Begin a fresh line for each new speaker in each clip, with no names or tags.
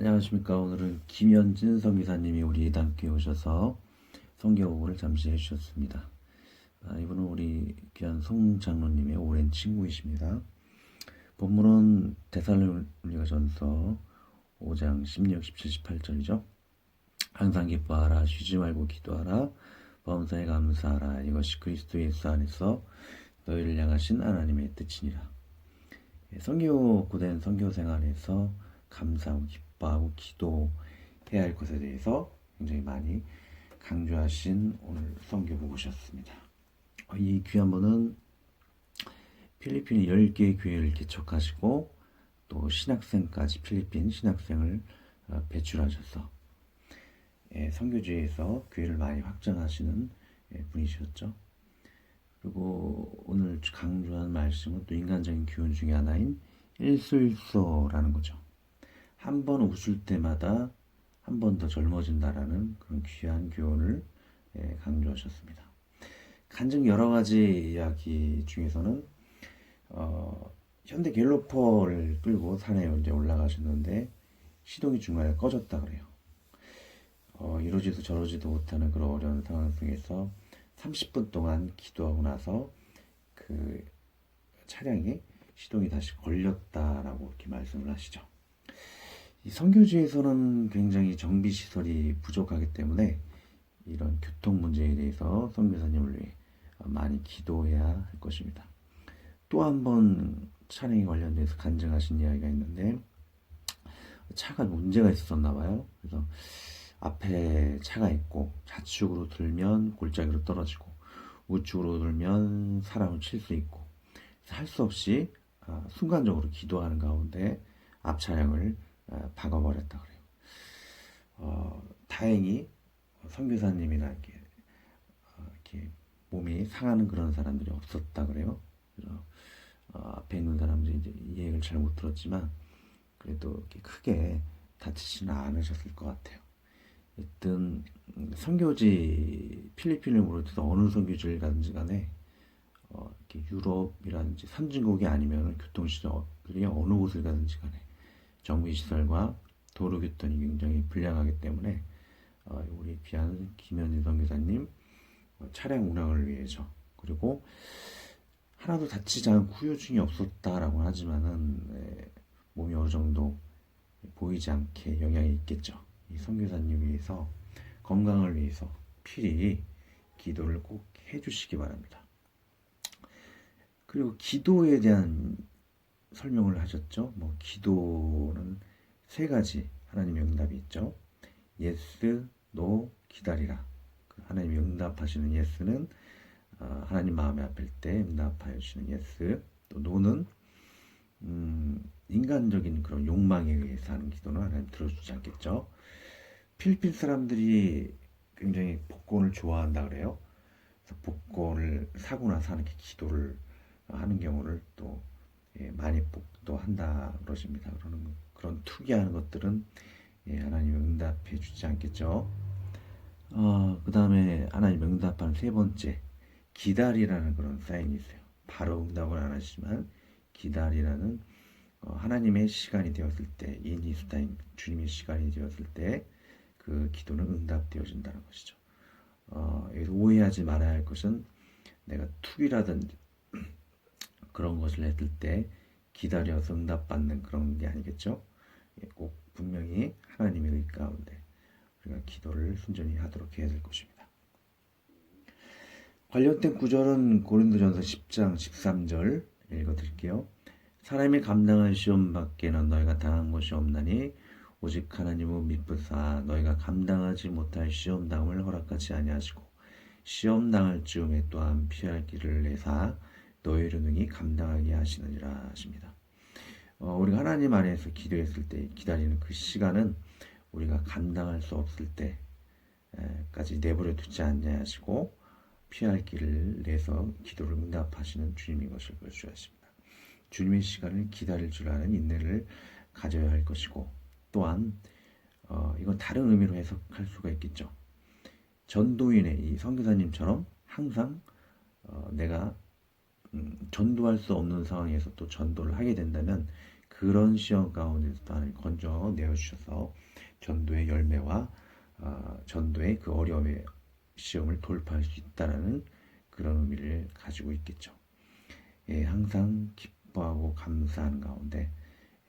안녕하십니까. 오늘은 김현진 성기사님이 우리 담께 오셔서 성경을 잠시 해주셨습니다. 아, 이분은 우리 귀한 송 장로님의 오랜 친구이십니다. 본문은 데살로니가 전서 5장 16, 17, 18절이죠. 항상 기뻐하라, 쉬지 말고 기도하라, 범사에 감사하라. 이것이 그리스도 예수 안에서 너희를 향하신 하나님의 뜻이니라. 예, 선교고된 선교 생활에서 감사하고 기뻐 하고 기도해야 할 것에 대해서 굉장히 많이 강조하신 오늘 선교 보고셨습니다. 어, 이 귀한 분은 필리핀에 10개의 교회를 개척하시고 또 신학생까지 필리핀 신학생을 어, 배출하셔서 예, 선교지에서 교회를 많이 확장하시는 예, 분이셨죠. 그리고 오늘 강조한 말씀은 또 인간적인 교훈 중에 하나인 일소일소라는 거죠. 한 번 웃을 때마다 한 번 더 젊어진다라는 그런 귀한 교훈을 예, 강조하셨습니다. 간증 여러 가지 이야기 중에서는 어, 현대 갤로퍼를 끌고 산에 이제 올라가셨는데 시동이 중간에 꺼졌다 그래요. 어, 이러지도 저러지도 못하는 그런 어려운 상황 속에서 30분 동안 기도하고 나서 그 차량에 시동이 다시 걸렸다라고 이렇게 말씀을 하시죠. 이 선교지에서는 굉장히 정비 시설이 부족하기 때문에 이런 교통 문제에 대해서 선교사님을 위해 많이 기도해야 할 것입니다. 또 한 번 차량에 관련돼서 간증하신 이야기가 있는데 차가 문제가 있었나 봐요. 그래서 앞에 차가 있고 좌측으로 들면 골짜기로 떨어지고 우측으로 들면 사람을 칠 수 있고 할 수 없이 아, 순간적으로 기도하는 가운데 앞 차량을 아, 박아버렸다 그래요. 어, 다행히 선교사님이나 이렇게, 어, 이렇게 몸이 상하는 그런 사람들이 없었다 그래요. 그래서 어, 앞에 있는 사람들이 이제 이 얘기를 잘 못 들었지만 그래도 이렇게 크게 다치지는 않으셨을 것 같아요. 어떤 선교지 필리핀을 모르도 어느 선교지를 가든지 간에 어, 이렇게 유럽이라든지 선진국이 아니면 교통시설이 어느 곳을 가든지 간에 정비 시설과 도로 교통이 굉장히 불량하기 때문에 어, 우리 귀한 김현진 선교사님 어, 차량 운항을 위해서 그리고 하나도 다치지 않고 후유증이 없었다라고 하지만은 에, 몸이 어느 정도 보이지 않게 영향이 있겠죠. 이 선교사님 위해서 건강을 위해서 필히 기도를 꼭 해주시기 바랍니다. 그리고 기도에 대한 설명을 하셨죠. 뭐 기도는 세 가지 하나님의 응답이 있죠. 예스, 노, 기다리라. 그 하나님이 응답하시는 예스는 어, 하나님 마음에 아플 때 응답하여 주시는 예스. 또 노는 음, 인간적인 그런 욕망에 의해서 하는 기도는 하나님 들어주지 않겠죠. 필리핀 사람들이 굉장히 복권을 좋아한다 그래요. 복권을 사고 나서 하는 기도를 하는 경우를 또 예, 많이 복도 한다 그러십니다. 그러는 그런 투기하는 것들은 예, 하나님 응답해 주지 않겠죠. 어, 그 다음에 하나님 응답하는 세 번째 기다리라는 그런 사인이 있어요. 바로 응답을 안 하시지만 기다리라는 어, 하나님의 시간이 되었을 때 이니스타임 주님의 시간이 되었을 때 그 기도는 응답되어진다는 것이죠. 어, 여기서 오해하지 말아야 할 것은 내가 투기라든지 그런 것을 했을 때 기다려서 응답받는 그런 게 아니겠죠. 예, 꼭 분명히 하나님의 의 가운데 우리가 기도를 순전히 하도록 해야 될 것입니다. 관련된 구절은 고린도전서 10장 13절 읽어드릴게요. 사람이 감당할 시험 밖에는 너희가 당한 것이 없나니 오직 하나님은 미쁘사 너희가 감당하지 못할 시험 당을 허락하지 아니하시고 시험 당할 즈음에 또한 피할 길을 내사 너희를 능히 감당하게 하시느니라 하십니다. 어, 우리가 하나님 안에서 기도했을 때 기다리는 그 시간은 우리가 감당할 수 없을 때까지 내버려 두지 않냐 하시고 피할 길을 내서 기도를 응답하시는 주님이 것을 보여주셨습니다. 주님의 시간을 기다릴 줄 아는 인내를 가져야 할 것이고 또한 어, 이건 다른 의미로 해석할 수가 있겠죠. 전도인의 이 선교사님처럼 항상 어, 내가 음, 전도할 수 없는 상황에서 또 전도를 하게 된다면 그 그런 시험 가운데서 하나님 건져 내어주셔서 전도의 열매와 어, 전도의 그 어려움의 시험을 돌파할 수 있다라는 그런 의미를 가지고 있겠죠. 예, 항상 기뻐하고 감사하는 가운데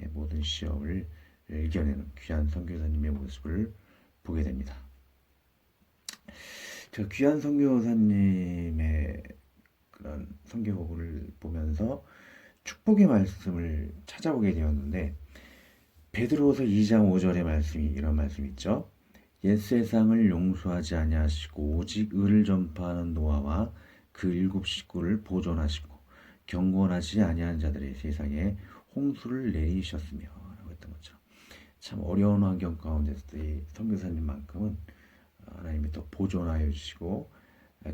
예, 모든 시험을 이겨내는 귀한 선교사님의 모습을 보게 됩니다. 저 귀한 선교사님의 그런 선교를 보면서 축복의 말씀을 찾아보게 되었는데 베드로서 2장 5절의 말씀이 이런 말씀 있죠. 옛 세상을 용서하지 아니하시고 오직 의를 전파하는 노아와 그 일곱 식구를 보존하시고 경건하지 아니한 자들의 세상에 홍수를 내리셨으며 라고 했던 것처럼 참 어려운 환경 가운데서도 이 선교사님만큼은 하나님이 또 보존하여 주시고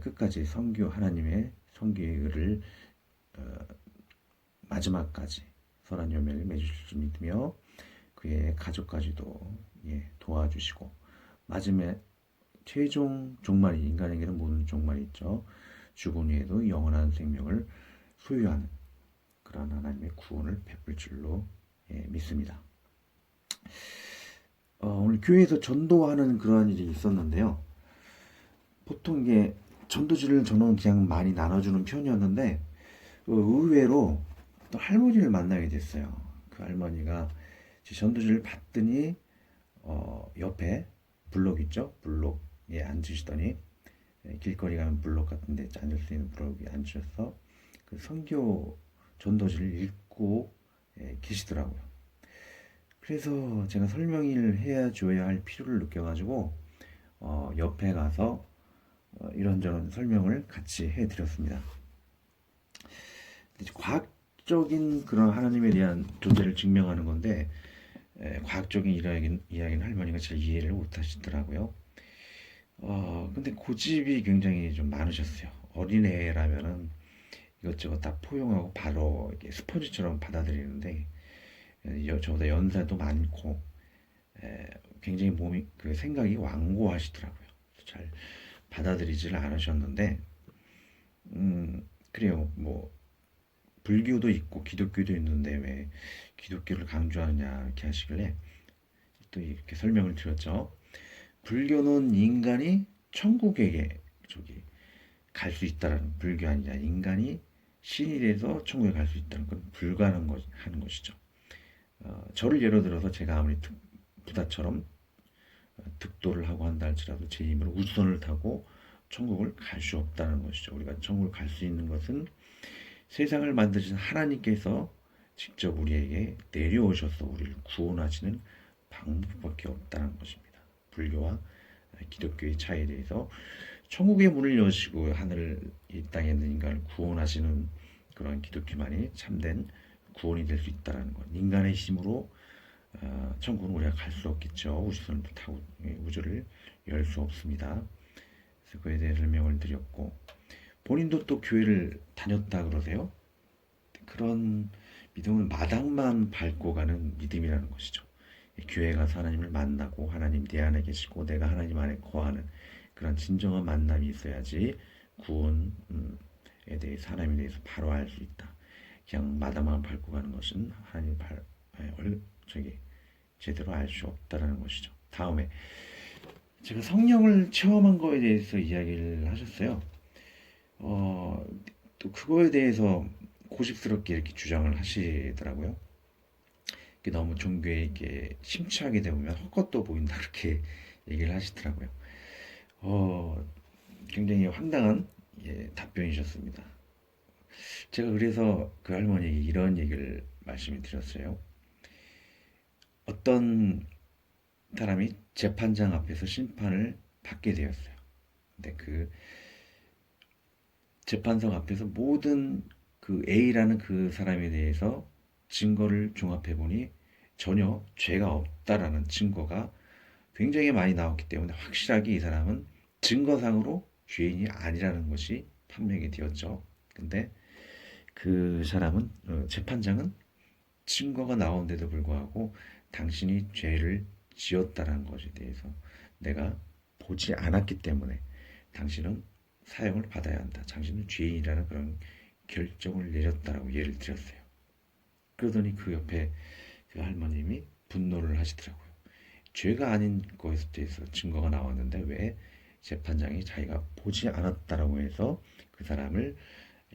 끝까지 선교 하나님의 선교의 의를 어, 마지막까지 선한 열매를 맺으실 줄 믿으며 그의 가족까지도 예, 도와주시고 마지막에 최종 종말이 인간에게는 모든 종말이 있죠. 죽은 후에도 영원한 생명을 소유하는 그런 하나님의 구원을 베풀 줄로 예, 믿습니다. 어, 오늘 교회에서 전도하는 그러한 일이 있었는데요. 보통 이게 전도지를 저는 그냥 많이 나눠주는 편이었는데 어, 의외로 또 할머니를 만나게 됐어요. 그 할머니가 제 전도지를 봤더니 어, 옆에 블록 있죠? 블록에 앉으시더니 예, 길거리 가면 블록 같은데 앉을 수 있는 블록에 앉으셔서 그 선교 전도지를 읽고 예, 계시더라고요. 그래서 제가 설명을 해야 줘야 할 필요를 느껴가지고 어, 옆에 가서 어, 이런저런 설명을 같이 해드렸습니다. 과학적인 그런 하나님에 대한 존재를 증명하는 건데 에, 과학적인 이야기는, 이야기는 할머니가 잘 이해를 못하시더라고요. 어, 근데 고집이 굉장히 좀 많으셨어요. 어린애라면은 이것저것 다 포용하고 바로 스펀지처럼 받아들이는데 여, 저보다 연세도 많고 에, 굉장히 몸이 그 생각이 완고하시더라고요. 잘 받아들이지를 않으셨는데 음 그래요 뭐 불교도 있고 기독교도 있는데 왜 기독교를 강조하느냐 이렇게 하시길래 또 이렇게 설명을 드렸죠. 불교는 인간이 천국에 저기 갈 수 있다라는 불교 아니냐 인간이 신이 돼서 천국에 갈 수 있다는 건 불가능한 것이죠. 어, 저를 예로 들어서 제가 아무리 득, 부다처럼 어, 득도를 하고 한다 할지라도 제 힘으로 우선을 타고 천국을 갈 수 없다는 것이죠. 우리가 천국을 갈 수 있는 것은 세상을 만드신 하나님께서 직접 우리에게 내려오셔서 우리를 구원하시는 방법밖에 없다는 것입니다. 불교와 기독교의 차이에 대해서 천국의 문을 여시고 하늘 이 땅에 있는 인간을 구원하시는 그런 기독교만이 참된 구원이 될 수 있다라는 것. 인간의 힘으로 어, 천국은 우리가 갈 수 없겠죠. 우주선을 타고 우주를 열 수 없습니다. 그래서 그에 대해 설명을 드렸고 본인도 또 교회를 다녔다 그러세요. 그런 믿음은 마당만 밟고 가는 믿음이라는 것이죠. 교회 가서 하나님을 만나고 하나님 내 안에 계시고 내가 하나님 안에 거하는 그런 진정한 만남이 있어야지 구원에 대해서 하나님에 대해서 바로 알 수 있다. 그냥 마다만 밟고 가는 것은 하나님 발 저기 제대로 알 수 없다라는 것이죠. 다음에 제가 성령을 체험한 거에 대해서 이야기를 하셨어요. 어, 또 그거에 대해서 고집스럽게 이렇게 주장을 하시더라고요. 너무 종교에 이렇게 심취하게 되면 헛것도 보인다 그렇게 얘기를 하시더라고요. 어, 굉장히 황당한 예, 답변이셨습니다. 제가 그래서 그 할머니에게 이런 얘기를 말씀을 드렸어요. 어떤 사람이 재판장 앞에서 심판을 받게 되었어요. 근데 그 재판석 앞에서 모든 그 A라는 그 사람에 대해서 증거를 종합해 보니 전혀 죄가 없다라는 증거가 굉장히 많이 나왔기 때문에 확실하게 이 사람은 증거상으로 죄인이 아니라는 것이 판명이 되었죠. 근데 그 사람은 어, 재판장은 증거가 나온데도 불구하고 당신이 죄를 지었다는 것에 대해서 내가 보지 않았기 때문에 당신은 사형을 받아야 한다. 당신은 죄인이라는 그런 결정을 내렸다라고 예를 들었어요. 그러더니 그 옆에 그 할머님이 분노를 하시더라고요. 죄가 아닌 것에 대해서 증거가 나왔는데 왜 재판장이 자기가 보지 않았다라고 해서 그 사람을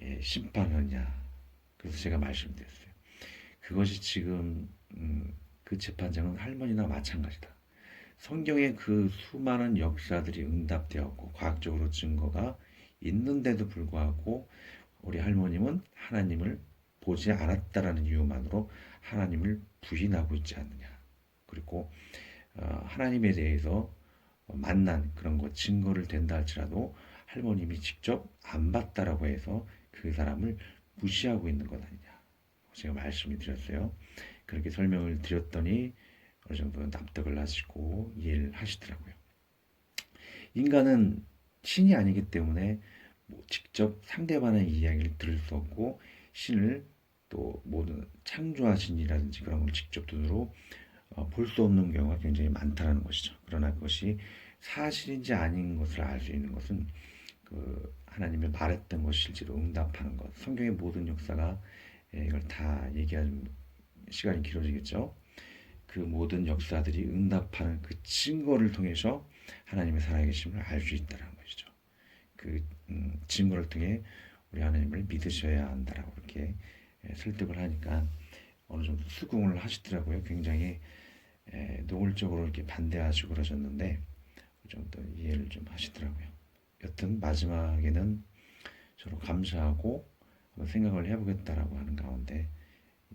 예, 심판하느냐. 그래서 제가 말씀드렸어요. 그것이 지금 음, 그 재판장은 할머니나 마찬가지다. 성경의 그 수많은 역사들이 응답되었고 과학적으로 증거가 있는데도 불구하고 우리 할머님은 하나님을 보지 않았다라는 이유만으로 하나님을 부인하고 있지 않느냐. 그리고 어, 하나님에 대해서 만난 그런 것 증거를 된다 할지라도 할머님이 직접 안 봤다라고 해서 그 사람을 무시하고 있는 것 아니냐. 제가 말씀을 드렸어요. 그렇게 설명을 드렸더니 어느 정도 납득을 하시고 이해를 하시더라고요. 인간은 신이 아니기 때문에 뭐 직접 상대방의 이야기를 들을 수 없고 신을 또 모든 창조하신 이라든지 그런 걸 직접 눈으로 어, 볼수 없는 경우가 굉장히 많다는 것이죠. 그러나 그것이 사실인지 아닌 것을 알 수 있는 것은 그 하나님이 말했던 것이 실제로 응답하는 것. 성경의 모든 역사가 예, 이걸 다 얘기하는 시간이 길어지겠죠. 그 모든 역사들이 응답하는 그 증거를 통해서 하나님의 살아계심을 알 수 있다는 것이죠. 그 음, 증거를 통해 우리 하나님을 믿으셔야 한다라고 이렇게 예, 설득을 하니까 어느 정도 수긍을 하시더라고요. 굉장히 예, 노골적으로 이렇게 반대하시고 그러셨는데 그 정도 이해를 좀 하시더라고요. 여튼 마지막에는 서로 감사하고 생각을 해보겠다라고 하는 가운데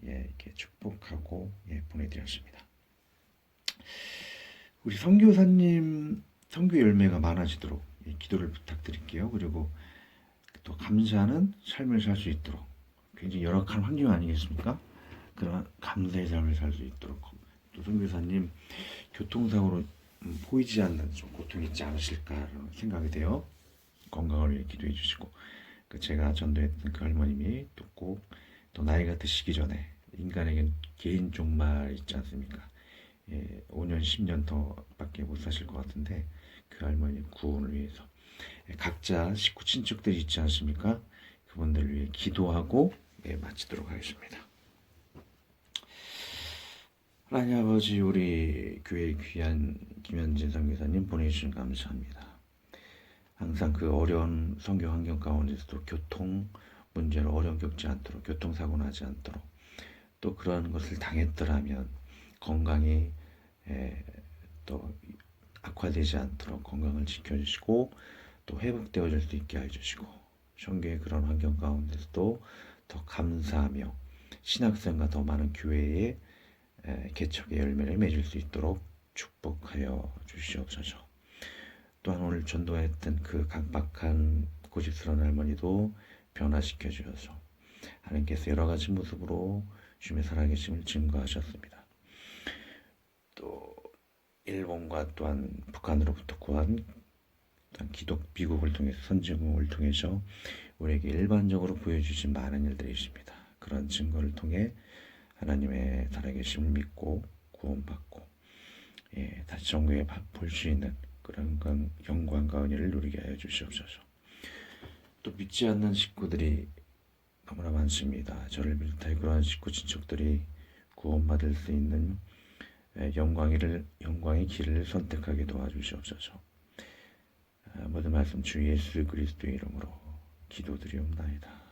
예, 이렇게 축복하고 예, 보내드렸습니다. 우리 선교사님 선교 열매가 많아지도록 예, 기도를 부탁드릴게요. 그리고 또 감사하는 삶을 살 수 있도록 굉장히 열악한 환경 아니겠습니까? 그런 감사의 삶을 살 수 있도록 또 선교사님 교통사고로 음, 보이지 않는 좀 고통이 있지 않으실까라는 생각이 돼요. 건강을 위해 기도해 주시고 그 제가 전도했던 그 할머님이 또꼭또 나이가 드시기 전에 인간에겐 개인 종말 있지 않습니까? 예, 5년 10년 더밖에 못 사실 것 같은데 그 할머니 구원을 위해서 예, 각자 식구 친척들이 있지 않습니까? 그분들을 위해 기도하고 예, 마치도록 하겠습니다. 하나님 아버지 우리 교회 귀한 김현진 선교사님 보내주신 감사합니다. 항상 그 어려운 선교 환경 가운데서도 교통 문제로 어려움 겪지 않도록 교통사고 나지 않도록 또 그런 것을 당했더라면 건강이 에, 또 악화되지 않도록 건강을 지켜주시고 또 회복되어질 수 있게 해주시고 성교의 그런 환경 가운데서도 더 감사하며 신학생과 더 많은 교회의 에, 개척의 열매를 맺을 수 있도록 축복하여 주시옵소서. 또한 오늘 전도했던 그 각박한 고집스러운 할머니도 변화시켜 주셔서 하나님께서 여러 가지 모습으로 주님의 살아계심을 증거하셨습니다. 또 일본과 또한 북한으로부터 구한 기독 미국을 통해서 선진국을 통해서 우리에게 일반적으로 보여주신 많은 일들이 있습니다. 그런 증거를 통해 하나님의 살아계심을 믿고 구원받고 예, 다시 정교에 볼 수 있는 그런 건 영광과 은혜를 누리게 하여 주시옵소서. 또 믿지 않는 식구들이 너무나 많습니다. 저를 비롯해 그러한 식구 친척들이 구원받을 수 있는 예, 영광의 영광의 길을 선택하게 도와주시옵소서. 아, 모든 말씀 주 예수 그리스도의 이름으로 기도드리옵나이다.